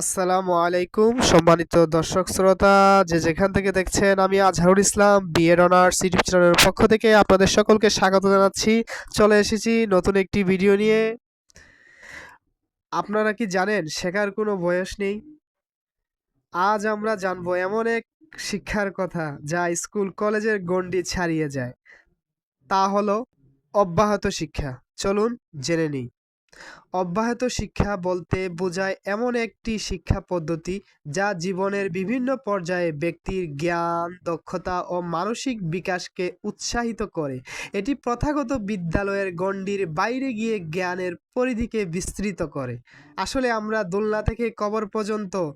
আসসালামু আলাইকুম, সম্মানিত দর্শক শ্রোতা, যে যেখান থেকে দেখছেন, আমি Azharul Islam, BEd honours YouTube চ্যানেলের পক্ষ থেকে আপনাদের সকলকে স্বাগত জানাচ্ছি। চলে এসেছি নতুন একটি ভিডিও নিয়ে। আপনারা কি জানেন, শেখার কোনো বয়স নেই? আজ আমরা জানব এমন এক শিক্ষার কথা যা স্কুল কলেজের গণ্ডি ছাড়িয়ে যায়। তা হলো অব্যাহত শিক্ষা। চলুন জেনে নিই। অব্যাহত শিক্ষা বলতে বোঝায় এমন একটি শিক্ষা পদ্ধতি যা জীবনের বিভিন্ন পর্যায়ে ব্যক্তির জ্ঞান, দক্ষতা ও মানসিক বিকাশকে উৎসাহিত করে। এটি প্রথাগত বিদ্যালয়ের গণ্ডির বাইরে গিয়ে জ্ঞানের পরিধিকে বিস্তৃত করে। আসলে আমরা দোলনা থেকে কবর পর্যন্ত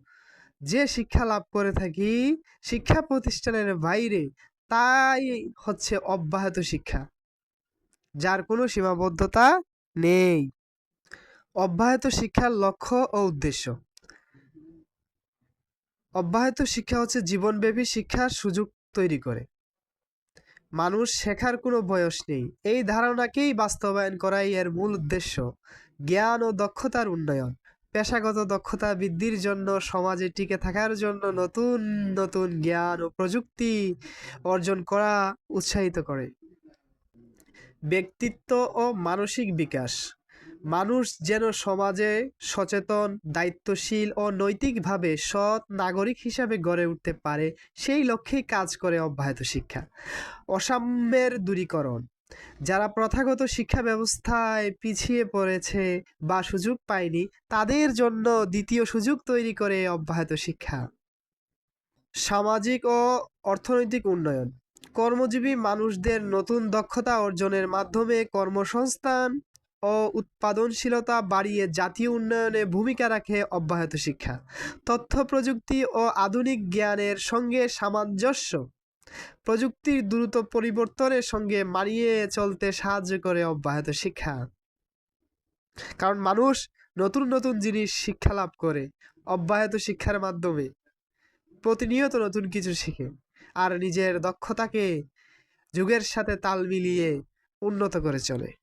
যে শিক্ষা লাভ করে থাকি, শিক্ষা প্রতিষ্ঠানের বাইরে, তাই হচ্ছে অব্যাহত শিক্ষা। যার কোনো সীমাবদ্ধতা নেই। অব্যাহত শিক্ষার লক্ষ্য ও উদ্দেশ্য। অব্যাহত শিক্ষা হচ্ছে জীবনব্যাপী শিক্ষার সুযোগ তৈরি করে। মানুষ শেখার কোনো বয়স নেই। এই ধারণাকেই বাস্তবায়ন করাই এর মূল উদ্দেশ্য। জ্ঞান ও দক্ষতার উন্নয়ন। পেশাগত দক্ষতা বৃদ্ধির জন্য সমাজে টিকে থাকার জন্য নতুন নতুন জ্ঞান ও প্রযুক্তি অর্জন করা উৎসাহিত করে। ব্যক্তিত্ব ও মানসিক বিকাশ। মানুষ যেন সমাজে সচেতন, দায়িত্বশীল ও নৈতিকভাবে সৎ নাগরিক হিসাবে গড়ে উঠতে পারে, সেই লক্ষ্যেই কাজ করে অব্যাহত শিক্ষা। অসাম্যের দূরীকরণ। যারা প্রথাগত শিক্ষা ব্যবস্থায় পিছিয়ে পড়েছে বা সুযোগ পায়নি, তাদের জন্য দ্বিতীয় সুযোগ তৈরি করে অব্যাহত শিক্ষা। সামাজিক ও অর্থনৈতিক উন্নয়ন। কর্মজীবী মানুষদের নতুন দক্ষতা অর্জনের মাধ্যমে কর্মসংস্থান ও উৎপাদনশীলতা বাড়িয়ে জাতীয় উন্নয়নে ভূমিকা রাখে অব্যাহত শিক্ষা। তথ্য প্রযুক্তি ও আধুনিক জ্ঞানের সঙ্গে সামঞ্জস্য। প্রযুক্তির দ্রুত পরিবর্তনের সঙ্গে মানিয়ে চলতে সাহায্য করে অব্যাহত শিক্ষা। কারণ মানুষ নতুন নতুন জিনিস শিক্ষা লাভ করে, অব্যাহত শিক্ষার মাধ্যমে। প্রতিনিয়ত নতুন কিছু শিখে আর নিজের দক্ষতাকে যুগের সাথে তাল মিলিয়ে উন্নত করে চলে।